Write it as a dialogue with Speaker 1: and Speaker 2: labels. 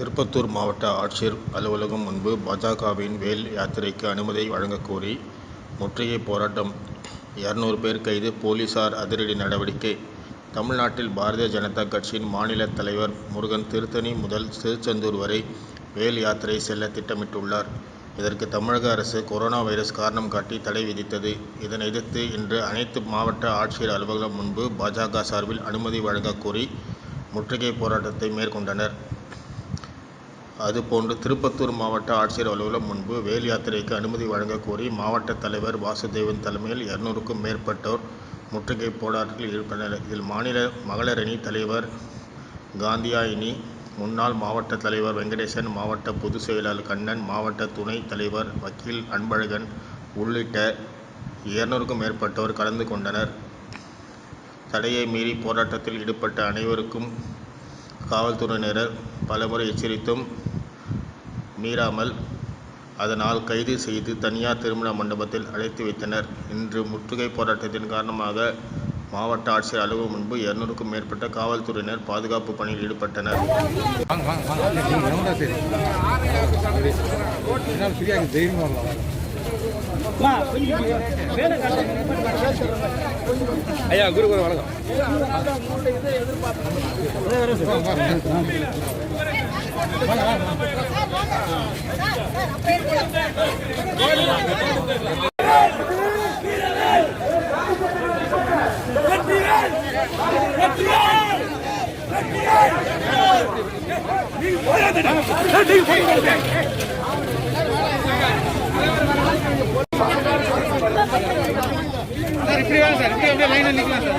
Speaker 1: திருப்பத்தூர் மாவட்ட ஆட்சியர் அலுவலகம் முன்பு பாஜகவின் வேல் யாத்திரைக்கு அனுமதி வழங்கக்கோரி முற்றுகை போராட்டம் இருநூறு பேர் கைது போலீசார் அதிரடி நடவடிக்கை தமிழ்நாட்டில் பாரதிய ஜனதா கட்சியின் மாநில தலைவர் முருகன் திருத்தணி முதல் திருச்செந்தூர் வரை வேல் யாத்திரை செல்ல திட்டமிட்டுள்ளார். இதற்கு தமிழக அரசு கொரோனா வைரஸ் காரணம் காட்டி தடை விதித்தது. இதனை எதிர்த்து இன்று அனைத்து மாவட்ட ஆட்சியர் அலுவலகம் முன்பு பாஜக சார்பில் அனுமதி வழங்கக்கோரி முற்றுகை போராட்டத்தை மேற்கொண்டனர். அதுபோன்று திருப்பத்தூர் மாவட்ட ஆட்சியர் அலுவலகம் முன்பு வேல் யாத்திரைக்கு அனுமதி வழங்கக் கோரி மாவட்ட தலைவர் வாசுதேவன் தலைமையில் இருநூறுக்கும் மேற்பட்டோர் முற்றுகை போராட்டத்தில் ஈடுபட்டனர். இதில் மாநில மகளிரணி தலைவர் காந்தியாயினி, முன்னாள் மாவட்ட தலைவர் வெங்கடேசன், மாவட்ட பொதுச் செயலாளர் கண்ணன், மாவட்ட துணைத் தலைவர் வக்கீல் அன்பழகன் உள்ளிட்ட இருநூறுக்கும் மேற்பட்டோர் கலந்து கொண்டனர். தடையை மீறி போராட்டத்தில் ஈடுபட்ட அனைவருக்கும் காவல்துறையினர் பலமுறை எச்சரித்தும் மீறாமல் அதனால் கைது செய்து தனியார் திருமண மண்டபத்தில் அடைத்து வைத்தனர். இன்று முற்றுகை போராட்டத்தின் காரணமாக மாவட்ட ஆட்சியர் அலுவலகம் முன்பு இருநூறுக்கும் மேற்பட்ட காவல்துறையினர் பாதுகாப்பு பணியில் ஈடுபட்டனர்.
Speaker 2: ஐயா குரு குரு வணக்கம் சார் இப்படி வாங்க சார் இப்படி அப்படியே லைனில் நிற்கலாம் சார்.